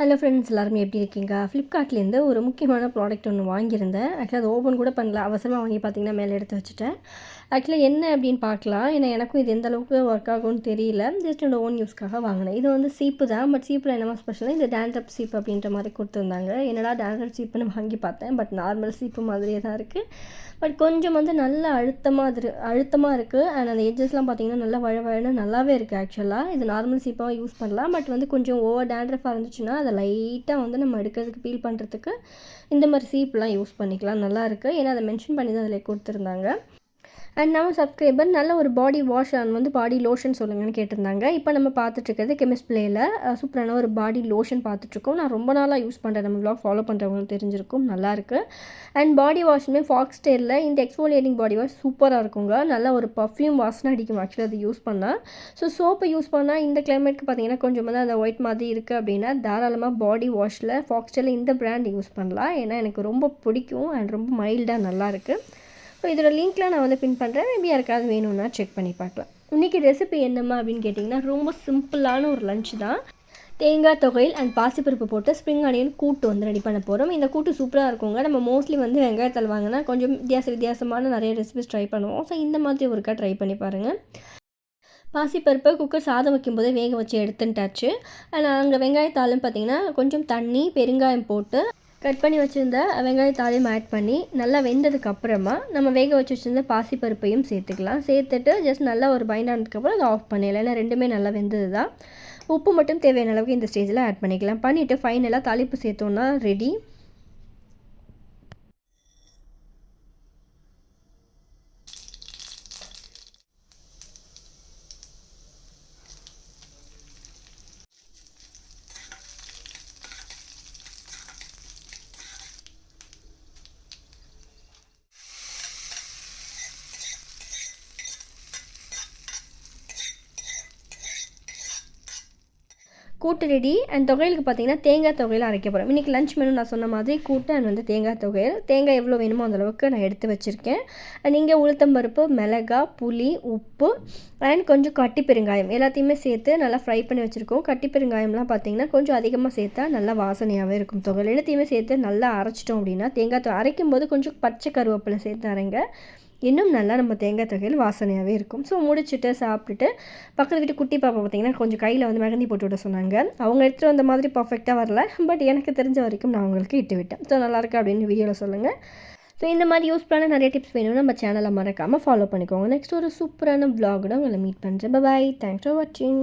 Hello friends எல்லாருமே எப்படி இருக்கீங்க? ஃப்ளிப்கார்ட்லேருந்து ஒரு முக்கியமான ப்ராடக்ட் ஒன்று வாங்கியிருந்தேன். ஆக்சுவலாக அது ஓப்பன் கூட பண்ணல. அவசரமாக வாங்கி பார்த்தீங்கன்னா மேலே எடுத்து வச்சுட்டேன். ஆக்சுவலாக என்ன அப்படின்னு பார்க்கலாம். ஏன்னா எனக்கும் இது எந்த அளவுக்கு ஒர்க் ஆகும்னு தெரியல. ஜஸ்ட் என்னோட ஓன் யூஸ்க்காக வாங்கினேன். இது வந்து சீப்பு தான். பட் சீப்பில் என்னமா ஸ்பெஷலாக இந்த டேண்ட்ரப் சீப் அப்படின்ற மாதிரி கொடுத்துருந்தாங்க. என்னடா டேண்ட்ரப் சீப்புன்னு வாங்கி பார்த்தேன். பட் நார்மல் சீப்பு மாதிரியே தான் இருக்குது பட் கொஞ்சம் வந்து நல்ல அழுத்தமாக இரு அழுத்தமாக இருக்குது அண்ட் அந்த எட்ஜஸ்லாம் பார்த்தீங்கன்னா நல்லா வழ வழன்னு நல்லாவே இருக்குது ஆக்சுவலாக இது நார்மல் சீப்பாக யூஸ் பண்ணலாம். பட் வந்து கொஞ்சம் ஓவர் டேண்ட்ரஃபாக இருந்துச்சுன்னா அதை லைட்டாக வந்து நம்ம எடுக்கிறதுக்கு ஃபீல் பண்ணுறதுக்கு இந்த மாதிரி சீப்லாம் யூஸ் பண்ணிக்கலாம். நல்லாயிருக்கு ஏன்னா அதை மென்ஷன் பண்ணி தான் அதில் கொடுத்துருந்தாங்க. அண்ட் நம்ம சப்ஸ்கிரைபர் நல்ல ஒரு பாடி வாஷ் அண்ட் வந்து பாடி லோஷன் சொல்லுங்கன்னு கேட்டிருந்தாங்க. இப்போ நம்ம பார்த்துட்ருக்கிறது கெமிஸ்ட் பிளேயில் சூப்பரான ஒரு பாடி லோஷன் பார்த்துட்ருக்கோம் நான் ரொம்ப நாளாக யூஸ் பண்ணுறேன் நம்ம ப்ளாக் ஃபாலோ பண்ணுறவங்களுக்கு தெரிஞ்சிருக்கும். நல்லாயிருக்கு அண்ட் பாடி வாஷுமே ஃபாக்ஸ் டேரில் இந்த எக்ஸ்ஃபோலியேட்டிங் பாடி வாஷ் சூப்பராக இருக்குங்க. நல்ல ஒரு பர்ஃப்யூம் வாசனை அடிக்கும். ஆக்சுவலி அது யூஸ் பண்ணால் ஸோ சோப்பை யூஸ் பண்ணால் இந்த கிளைமேட்க்கு பார்த்தீங்கன்னா கொஞ்சம் தான் அந்த ஒயிட் மாதிரி இருக்குது அப்படின்னா தாராளமாக பாடி வாஷில் ஃபாக்ஸ் ஸ்டேரில் இந்த பிராண்ட் யூஸ் பண்ணலாம். ஏன்னா எனக்கு ரொம்ப பிடிக்கும் அண்ட் ரொம்ப மைல்டாக நல்லாயிருக்கு இதோட லிங்க்லாம் நான் வந்து பின் பண்ணுறேன் மேபி யாருக்காவது வேணும்னா செக் பண்ணி பார்க்கலாம். இன்றைக்கி ரெசிபி என்னம்மா அப்படின்னு கேட்டிங்கன்னா ரொம்ப சிம்பிளான ஒரு லஞ்ச் தான். தேங்காய் தொகையில் அண்ட் பாசிப்பருப்பு போட்டு ஸ்ப்ரிங் ஆனியன் கூட்டு வந்து ரெடி பண்ண போகிறோம் இந்த கூட்டு சூப்பராக இருக்குங்க. நம்ம மோஸ்ட்லி வந்து வெங்காயத்தில் வாங்கினா கொஞ்சம் வித்தியாச வித்தியாசமான நிறைய ரெசிபிஸ் ட்ரை பண்ணுவோம். ஸோ இந்த மாதிரி ஒருக்கா ட்ரை பண்ணி பாருங்கள் பாசிப்பருப்பை குக்கர் சாதம் வைக்கும்போதே வேக வச்சு எடுத்துட்டாச்சு. அங்கே வெங்காயத்தாலும் பார்த்திங்கன்னா கொஞ்சம் தண்ணி பெருங்காயம் போட்டு கட் பண்ணி வச்சுருந்த வெங்காயத்தாலையும் ஆட் பண்ணி நல்லா வெந்ததுக்கு அப்புறமா நம்ம வேக வச்சு வச்சுருந்த பாசிப்பருப்பையும் சேர்த்துக்கலாம். சேர்த்துட்டு ஜஸ்ட் நல்லா ஒரு பைண்ட் ஆனதுக்கப்புறம் அதை ஆஃப் பண்ணிடலாம் ஏன்னா ரெண்டுமே நல்லா வெந்தது தான் உப்பு மட்டும் தேவையான அளவுக்கு இந்த ஸ்டேஜில் ஆட் பண்ணிக்கலாம். பண்ணிவிட்டு ஃபைனலாக தாளிப்பு சேர்த்தோன்னா ரெடி கூட்டு ரெடி அண்ட் தொகையிலுக்கு பார்த்தீங்கன்னா தேங்காய் தொகையில் அரைக்க போகிறோம் இன்றைக்கி லஞ்ச் மெனு நான் சொன்ன மாதிரி கூட்டு அண்ட் வந்து தேங்காய் தொகையில். தேங்காய் எவ்வளோ வேணுமோ அந்தளவுக்கு நான் எடுத்து வச்சுருக்கேன். அண்ட் நீங்கள் உளுத்தம்பருப்பு மிளகா புளி உப்பு அண்ட் கொஞ்சம் கட்டி பெருங்காயம் எல்லாத்தையுமே சேர்த்து நல்லா ஃப்ரை பண்ணி வச்சுருக்கோம். கட்டி பெருங்காயம்லாம் பார்த்தீங்கன்னா கொஞ்சம் அதிகமாக சேர்த்தா நல்லா வாசனையாகவே இருக்கும். தொகையில் எல்லாத்தையுமே சேர்த்து நல்லா அரைச்சிட்டோம் அப்படின்னா தேங்காய் அரைக்கும் போது கொஞ்சம் பச்சை கருவேப்பிலை சேர்த்து அரைங்க. இன்னும் நல்லா நம்ம தேங்காய் தொகையில் வாசனையாகவே இருக்கும். ஸோ முடிச்சுட்டு சாப்பிட்டுட்டு பக்கத்து வீட்டு குட்டி பாப்பா பார்த்திங்கன்னா கொஞ்சம் கையில் வந்து மெகந்தி போட்டு விட சொன்னாங்க. அவங்க எடுத்துகிட்டு வந்த மாதிரி பர்ஃபெக்டாக வரல. பட் எனக்கு தெரிஞ்ச வரைக்கும் நான் அவங்களுக்கு இட்டு விட்டேன். ஸோ நல்லாயிருக்கு அப்படின்னு வீடியோவில் சொல்லுங்கள் ஸோ இந்த மாதிரி யூஸ்ஃபுல்லான நிறைய டிப்ஸ் வேணும்னா நம்ம சேனலை மறக்காமல் ஃபாலோ பண்ணிக்கோங்க. நெக்ஸ்ட் ஒரு சூப்பரான வ்ளாகோட உங்களை மீட் பண்ணுறேன் பாய் தேங்க்ஸ் ஃபார் வாட்சிங்